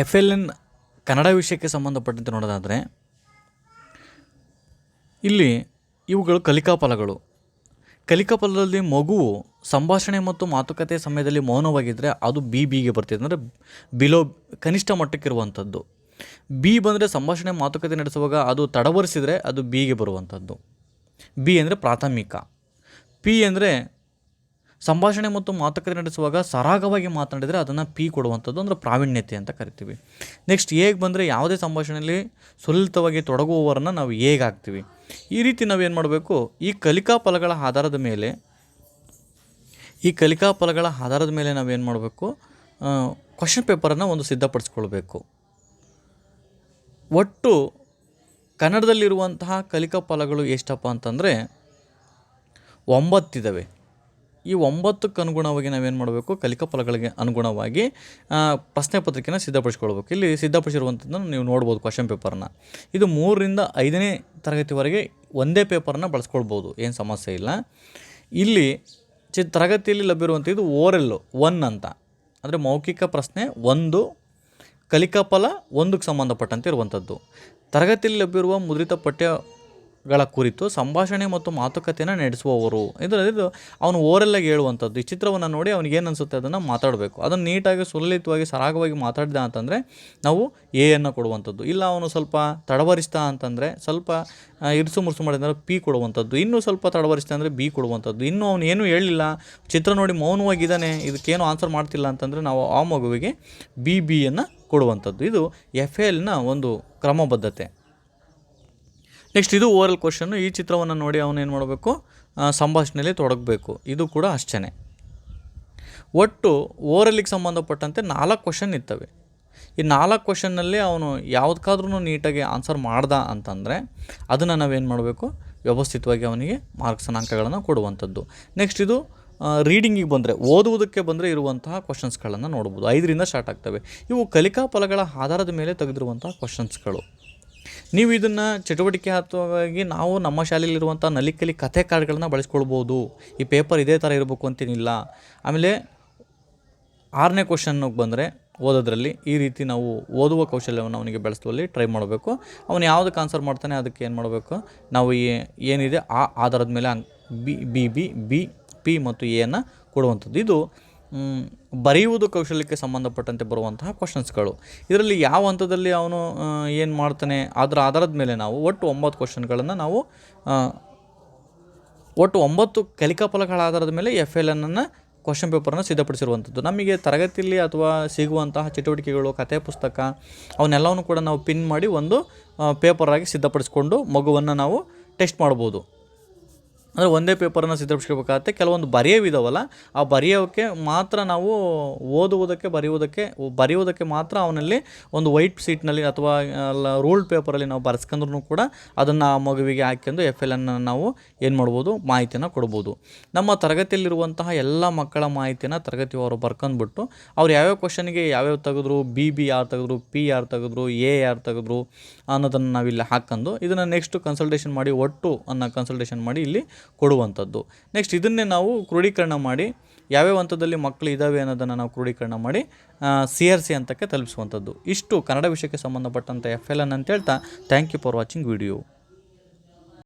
F L N Kannada ವಿಷಯಕ್ಕೆ ಸಂಬಂಧಪಟ್ಟಂತೆ ನೋಡೋದಾದರೆ, ಇಲ್ಲಿ ಇವುಗಳು ಕಲಿಕಾ ಫಲಗಳು ಕಲಿಕಾ ಫಲದಲ್ಲಿ ಮಗುವು ಸಂಭಾಷಣೆ ಮತ್ತು ಮಾತುಕತೆ ಸಮಯದಲ್ಲಿ ಮೌನವಾಗಿದ್ದರೆ ಅದು ಬಿ ಬಿಗೆ ಬರ್ತಿದೆ. ಅಂದರೆ ಬಿಲೋ ಕನಿಷ್ಠ ಮಟ್ಟಕ್ಕಿರುವಂಥದ್ದು ಬಿ ಬಂದರೆ ಸಂಭಾಷಣೆ, ಮಾತುಕತೆ ನಡೆಸುವಾಗ ಅದು ತಡವರಿಸಿದರೆ ಅದು ಬಿಗೆ ಬರುವಂಥದ್ದು. ಬಿ ಅಂದರೆ ಪ್ರಾಥಮಿಕ. ಪಿ ಅಂದರೆ ಸಂಭಾಷಣೆ ಮತ್ತು ಮಾತುಕತೆ ನಡೆಸುವಾಗ ಸರಾಗವಾಗಿ ಮಾತನಾಡಿದರೆ ಅದನ್ನು ಪಿ ಕೊಡುವಂಥದ್ದು ಅಂದರೆ ಪ್ರಾವೀಣ್ಯತೆ ಅಂತ ಕರಿತೀವಿ. ನೆಕ್ಸ್ಟ್ ಹೇಗೆ ಬಂದರೆ ಯಾವುದೇ ಸಂಭಾಷಣೆಯಲ್ಲಿ ಸುಲಲಿತವಾಗಿ ತೊಡಗುವವರನ್ನು ನಾವು ಹೇಗೆ ಹಾಕ್ತೀವಿ ಈ ರೀತಿ ನಾವೇನು ಮಾಡಬೇಕು, ಈ ಕಲಿಕಾ ಫಲಗಳ ಆಧಾರದ ಮೇಲೆ, ಈ ಕಲಿಕಾ ಫಲಗಳ ಆಧಾರದ ಮೇಲೆ ನಾವೇನು ಮಾಡಬೇಕು ಕ್ವಶನ್ ಪೇಪರನ್ನು ಒಂದು ಸಿದ್ಧಪಡಿಸ್ಕೊಳ್ಬೇಕು. ಒಟ್ಟು ಕನ್ನಡದಲ್ಲಿರುವಂತಹ ಕಲಿಕಾ ಫಲಗಳು ಎಷ್ಟಪ್ಪ ಅಂತಂದರೆ ಒಂಬತ್ತಿದ್ದಾವೆ ಈ ಒಂಬತ್ತಕ್ಕೆ ಅನುಗುಣವಾಗಿ ನಾವೇನು ಮಾಡಬೇಕು? ಕಲಿಕಾ ಫಲಗಳಿಗೆ ಅನುಗುಣವಾಗಿ ಪ್ರಶ್ನೆ ಪತ್ರಿಕೆನ ಸಿದ್ಧಪಡಿಸ್ಕೊಳ್ಬೇಕು. ಇಲ್ಲಿ ಸಿದ್ಧಪಡಿಸಿರುವಂಥದ್ದನ್ನು ನೀವು ನೋಡ್ಬೋದು ಕ್ವಶನ್ ಪೇಪರ್ನ ಇದು ಮೂರರಿಂದ ಐದನೇ ತರಗತಿವರೆಗೆ ಒಂದೇ ಪೇಪರ್ನ ಬಳಸ್ಕೊಳ್ಬೋದು. ಏನು ಸಮಸ್ಯೆ ಇಲ್ಲ. ಇಲ್ಲಿ ಚಿ, ತರಗತಿಯಲ್ಲಿ ಲಭ್ಯವಿರುವಂಥ ಇದು ಓರೆಲ್ಲು ಒನ್ ಅಂತ. ಅಂದರೆ ಮೌಖಿಕ ಪ್ರಶ್ನೆ ಒಂದು, ಕಲಿಕಾ ಫಲ ಒಂದಕ್ಕೆ ಸಂಬಂಧಪಟ್ಟಂತೆ ಇರುವಂಥದ್ದು. ತರಗತಿಯಲ್ಲಿ ಲಭ್ಯವಿರುವ ಮುದ್ರಿತ ಪಠ್ಯಗಳ ಕುರಿತು ಸಂಭಾಷಣೆ ಮತ್ತು ಮಾತುಕತೆಯನ್ನು ನಡೆಸುವವರು. ಇದು ಇದು ಅವನು ಓರೆಲ್ಲಾಗಿ ಹೇಳುವಂಥದ್ದು. ಈ ಚಿತ್ರವನ್ನು ನೋಡಿ ಅವನಿಗೆ ಏನು ಅನಿಸುತ್ತೆ ಅದನ್ನು ಮಾತಾಡಬೇಕು. ಅದನ್ನು ನೀಟಾಗಿ, ಸುಲಲಿತವಾಗಿ, ಸರಾಗವಾಗಿ ಮಾತಾಡಿದ ಅಂತಂದರೆ ನಾವು ಎ ಅನ್ನು ಕೊಡುವಂಥದ್ದು. ಇಲ್ಲ ಅವನು ಸ್ವಲ್ಪ ತಡವರಿಸ್ತಾ ಅಂತಂದರೆ ಸ್ವಲ್ಪ ಇರಿಸು ಮುರುಸು ಮಾಡಿದ್ರೆ ಪಿ ಕೊಡುವಂಥದ್ದು. ಇನ್ನೂ ಸ್ವಲ್ಪ ತಡವರಿಸ್ತಾ ಅಂದರೆ ಬಿ ಕೊಡುವಂಥದ್ದು. ಇನ್ನೂ ಅವನು ಏನೂ ಹೇಳಿಲ್ಲ. ಚಿತ್ರ ನೋಡಿ ಮೌನವಾಗಿದ್ದಾನೆ. ಇದಕ್ಕೇನು ಆನ್ಸರ್ ಮಾಡ್ತಿಲ್ಲ ಅಂತಂದರೆ ನಾವು ಆ ಮಗುವಿಗೆ ಬಿ ಬಿಯನ್ನು ಕೊಡುವಂಥದ್ದು. ಇದು ಎಫ್ ಎಲ್ನ ಒಂದು ಕ್ರಮಬದ್ಧತೆ. ನೆಕ್ಸ್ಟ್ ಇದು ಓರಲ್ ಕ್ವಶನ್ನು ಈ ಚಿತ್ರವನ್ನು ನೋಡಿ ಅವನು ಏನು ಮಾಡಬೇಕು? ಸಂಭಾಷಣೆಯಲ್ಲಿ ತೊಡಗಬೇಕು. ಇದು ಕೂಡ ಅಷ್ಟೇ ಒಟ್ಟು ಓವರಲ್ಲಿಗೆ ಸಂಬಂಧಪಟ್ಟಂತೆ ನಾಲ್ಕು ಕ್ವಶನ್ ಇರ್ತವೆ. ಈ ನಾಲ್ಕು ಕ್ವಶನ್ನಲ್ಲಿ ಅವನು ಯಾವುದಕ್ಕಾದ್ರೂ ನೀಟಾಗಿ ಆನ್ಸರ್ ಮಾಡ್ದ ಅಂತಂದರೆ ಅದನ್ನು ನಾವೇನು ಮಾಡಬೇಕು? ವ್ಯವಸ್ಥಿತವಾಗಿ ಅವನಿಗೆ ಮಾರ್ಕ್ಸನ ಅಂಕಗಳನ್ನು ಕೊಡುವಂಥದ್ದು. ನೆಕ್ಸ್ಟ್ ಇದು ರೀಡಿಂಗಿಗೆ ಬಂದರೆ, ಓದುವುದಕ್ಕೆ ಬಂದರೆ ಇರುವಂತಹ ಕ್ವಶನ್ಸ್ಗಳನ್ನು ನೋಡ್ಬೋದು. ಐದರಿಂದ ಸ್ಟಾರ್ಟ್ ಆಗ್ತವೆ. ಇವು ಕಲಿಕಾ ಫಲಗಳ ಆಧಾರದ ಮೇಲೆ ತೆಗೆದಿರುವಂತಹ ಕ್ವಶನ್ಸ್ಗಳು ನೀವು ಇದನ್ನು ಚಟುವಟಿಕೆ ಹತ್ತವಾಗಿ ನಾವು ನಮ್ಮ ಶಾಲೆಯಲ್ಲಿರುವಂಥ ನಲಿಕಲಿ ಕಥೆ ಕಾರ್ಡ್ಗಳನ್ನ ಬಳಸ್ಕೊಳ್ಬೋದು. ಈ ಪೇಪರ್ ಇದೇ ಥರ ಇರಬೇಕು ಅಂತೇನಿಲ್ಲ. ಆಮೇಲೆ ಆರನೇ ಕ್ವಶನ್ಗೆ ಬಂದರೆ ಓದೋದ್ರಲ್ಲಿ ಈ ರೀತಿ ನಾವು ಓದುವ ಕೌಶಲ್ಯವನ್ನು ಅವನಿಗೆ ಬೆಳೆಸುವಲ್ಲಿ ಟ್ರೈ ಮಾಡಬೇಕು. ಅವನು ಯಾವುದಕ್ಕೆ ಆನ್ಸರ್ ಮಾಡ್ತಾನೆ ಅದಕ್ಕೆ ಏನು ಮಾಡಬೇಕು? ನಾವು ಏನಿದೆ ಆ ಆಧಾರದ ಮೇಲೆ B B B B, P ಮತ್ತು ಎಯನ್ನು ಕೊಡುವಂಥದ್ದು. ಇದು ಬರೆಯುವುದು ಕೌಶಲ್ಯಕ್ಕೆ ಸಂಬಂಧಪಟ್ಟಂತೆ ಬರುವಂತಹ ಕ್ವಶನ್ಸ್ಗಳು ಇದರಲ್ಲಿ ಯಾವ ಹಂತದಲ್ಲಿ ಅವನು ಏನು ಮಾಡ್ತಾನೆ ಅದರ ಆಧಾರದ ಮೇಲೆ ನಾವು ಒಟ್ಟು ಒಂಬತ್ತು ಕ್ವಶನ್ಗಳನ್ನು ನಾವು ಒಟ್ಟು ಒಂಬತ್ತು ಕಲಿಕಾ ಫಲಗಳ ಆಧಾರದ ಮೇಲೆ ಎಫ್ ಎಲ್ ಎನ್ನನ್ನು ಕ್ವಶನ್ ಪೇಪರನ್ನು ಸಿದ್ಧಪಡಿಸಿರುವಂಥದ್ದು ನಮಗೆ ತರಗತಿಯಲ್ಲಿ ಅಥವಾ ಸಿಗುವಂತಹ ಚಟುವಟಿಕೆಗಳು, ಕಥೆ ಪುಸ್ತಕ, ಅವನ್ನೆಲ್ಲವನ್ನು ಕೂಡ ನಾವು ಪಿನ್ ಮಾಡಿ ಒಂದು ಪೇಪರಾಗಿ ಸಿದ್ಧಪಡಿಸಿಕೊಂಡು ಮಗುವನ್ನು ನಾವು ಟೆಸ್ಟ್ ಮಾಡ್ಬೋದು ಅಂದರೆ ಒಂದೇ ಪೇಪರನ್ನು ಸಿದ್ಧಪಡಿಸ್ಕೋಬೇಕಾಗತ್ತೆ ಕೆಲವೊಂದು ಬರೆಯೋವಿದಾವಲ್ಲ, ಆ ಬರೆಯೋಕ್ಕೆ ಮಾತ್ರ ನಾವು ಓದುವುದಕ್ಕೆ, ಬರೆಯುವುದಕ್ಕೆ ಬರೆಯುವುದಕ್ಕೆ ಮಾತ್ರ ಅವನಲ್ಲಿ ಒಂದು ವೈಟ್ ಸೀಟ್ನಲ್ಲಿ ಅಥವಾ ರೂಲ್ಡ್ ಪೇಪರಲ್ಲಿ ನಾವು ಬರೆಸ್ಕೊಂಡ್ರು ಕೂಡ ಅದನ್ನು ಆ ಮಗುವಿಗೆ ಹಾಕ್ಕೊಂಡು ಎಫ್ ಎಲ್ ಅನ್ನು ನಾವು ಏನು ಮಾಡ್ಬೋದು, ಮಾಹಿತಿಯನ್ನು ಕೊಡ್ಬೋದು. ನಮ್ಮ ತರಗತಿಯಲ್ಲಿರುವಂತಹ ಎಲ್ಲ ಮಕ್ಕಳ ಮಾಹಿತಿಯನ್ನು ತರಗತಿಯವರು ಬರ್ಕೊಂಡ್ಬಿಟ್ಟು, ಅವ್ರು ಯಾವ್ಯಾವ ಕ್ವಶನ್ಗೆ ಯಾವ್ಯಾವ ತೆಗೆದ್ರು, ಬಿ ಬಿ ಯಾರು ತೆಗೆದ್ರು, ಪಿ ಯಾರು ತೆಗೆದ್ರು, ಎ ಯಾರು ತೆಗೆದ್ರು ಅನ್ನೋದನ್ನು ನಾವಿಲ್ಲಿ ಹಾಕೊಂಡು, ಇದನ್ನು ನೆಕ್ಸ್ಟ್ ಕನ್ಸಲ್ಟೇಷನ್ ಮಾಡಿ, ಒಟ್ಟು ಅನ್ನೋ ಕನ್ಸಲ್ಟೇಷನ್ ಮಾಡಿ ಇಲ್ಲಿ ಕೊಡುವಂಥದ್ದು. ನೆಕ್ಸ್ಟ್ ಇದನ್ನೇ ನಾವು ಕ್ರೋಢೀಕರಣ ಮಾಡಿ, ಯಾವ್ಯಾವ ಹಂತದಲ್ಲಿ ಮಕ್ಕಳು ಇದ್ದಾವೆ ಅನ್ನೋದನ್ನು ನಾವು ಕ್ರೋಢೀಕರಣ ಮಾಡಿ ಸಿ ಆರ್ ಸಿ ಹಂತಕ್ಕೆ ತಲುಪಿಸುವಂಥದ್ದು. ಇಷ್ಟು ಕನ್ನಡ ವಿಷಯಕ್ಕೆ ಸಂಬಂಧಪಟ್ಟಂಥ ಎಫ್ ಎಲ್ ಎನ್ ಅಂತ ಹೇಳ್ತಾ thank you for watching video